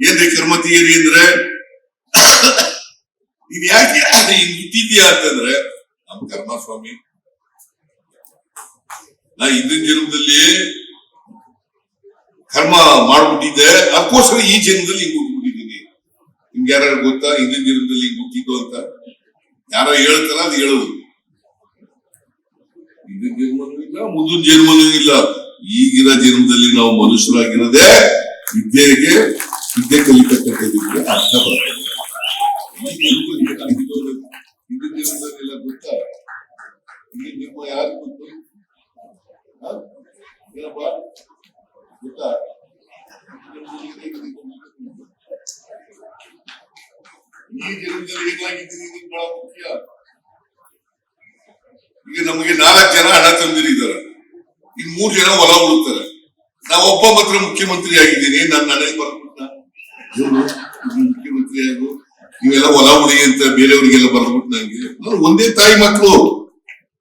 ಏನ್ರಿ ಕರ್ಮತಿ ಏರಿ ಅಂದ್ರೆ? ಇದು ಯಾಕೆ ಹಿಂಗ್ ಅಂತಂದ್ರೆ, ನಮ್ ಕರ್ಮ ಸ್ವಾಮಿ ನಾ ಹಿಂದಿನ ಜನ್ಮದಲ್ಲಿ ಕರ್ಮ ಮಾಡ್ಬಿಟ್ಟಿದ್ದೆ. ಅದಕ್ಕೋಸ್ಕರ ಈ ಜನ್ಮದಲ್ಲಿ ಹಿಂಗ್ ಹುಟ್ಬಿಟ್ಟಿದ್ದೀನಿ ನಿಮ್ಗೆ ಯಾರು ಗೊತ್ತಾ? ಹಿಂದಿನ ಜನ್ಮದಲ್ಲಿ ಹಿಂಗ್ ಹುಟ್ಟಿದ್ದು ಅಂತ? ಯಾರೋ ಹೇಳ್ತಾರ ಅದು ಹೇಳೋದು ಹಿಂದಿನ ಜನ್ಮನೂ ಇಲ್ಲ, ಮುಂದಿನ ಜನ್ಮನೂ ಇಲ್ಲ. ಈಗಿನ ಜನ್ಮದಲ್ಲಿ ನಾವು ಮನುಷ್ಯರಾಗಿರೋದೇ ವಿದ್ಯೆಗೆ ವಿದ್ಯೆ ಕಲಿತಕ್ಕಂಥದಕ್ಕೆ ಅರ್ಥ ಬರ್ತದೆ. ಹಿಂದಿನ ಜನ್ಮದಲ್ಲೆಲ್ಲ ಯಾರು ಗೊತ್ತು ಮುಖ್ಯ ಈಗ ನಮಗೆ ನಾಲ್ಕು ಜನ ಹಣ ತಂದಿರಿದ್ದಾರೆ. ಇನ್ ಮೂರ್ ಜನ ಹೊಲ ಉಳುತ್ತಾರೆ. ನಾವು ಒಬ್ಬ ಮಾತ್ರ ಮುಖ್ಯಮಂತ್ರಿ ಆಗಿದ್ದೀನಿ ನನ್ನ ಬರ್ಬಿಟ್ಟ ಮುಖ್ಯಮಂತ್ರಿ ಆಗು ನೀವೆಲ್ಲ ಹೊಲ ಉಳಿ ಅಂತ ಬೇರೆಯವರಿಗೆಲ್ಲ ಬರ್ಬಿಟ್ಟು ನಂಗೆ. ನಾನು ಒಂದೇ ತಾಯಿ ಮಕ್ಕಳು